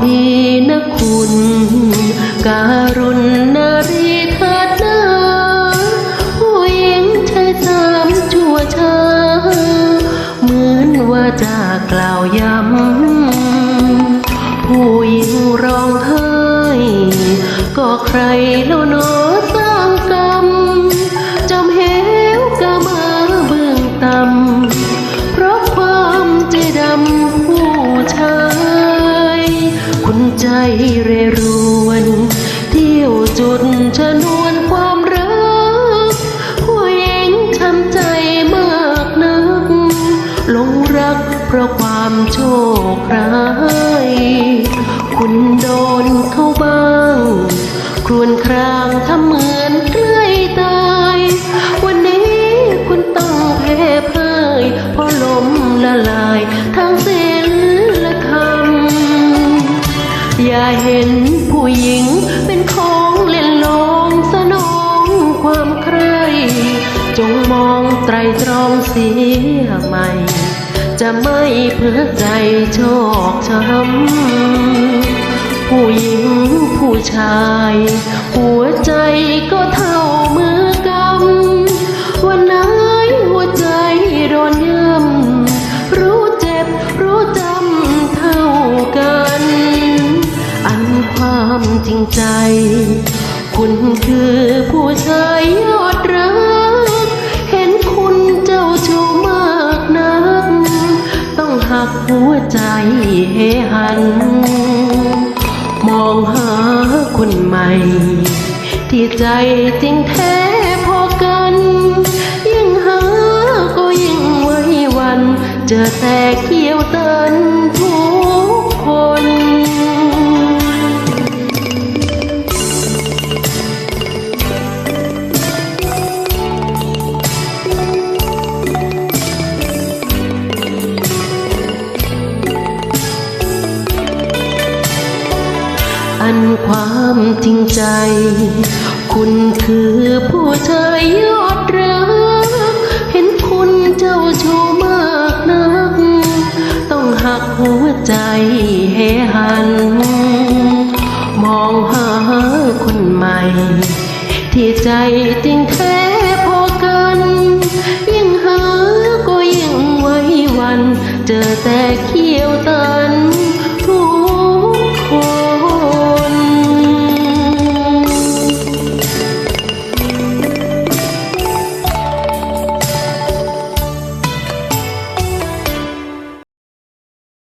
ทีนะคุณ การุณารีเถิดนาผู้หญิงชายสามชั่วช้าเหมือนว่าจะกล่าวย้ำผู้หญิงร้องไห้ก็ใครแล้วเนาะ เรรวน เที่ยวจุดชนวนความรักผู้หญิงช้ำใจมากนักหลงรักเพราะ อย่าเห็นผู้หญิงเป็นของเล่นลองสนองความใคร จงมองไตรตรองเสียใหม่ จะไม่เพื่อใจโชคช้ำผู้หญิงผู้ชาย หัวใจก็เท่ามือ ริงใจ คุณคือผู้ชายยอดรัก เห็นคุณเจ้าชู้มากนัก ต้องหักหัวใจเฮหัน มองหาคนใหม่ ที่ใจจริงแท้พอกัน ยิ่งหาก็ยิ่งไว้วัน เจอแต่เขี้ยวเตันทุกคน นความจริงใจ คุณคือผู้ชายยอดรัก เห็นคุณเจ้าชู้มากนัก ต้องหักหัวใจเฮหัน มองหาคนใหม่ ที่ใจจริงแท้พอกัน ยิ่งหาก็ยิ่งไว้วัน เจอแต่เขี้ยวตัน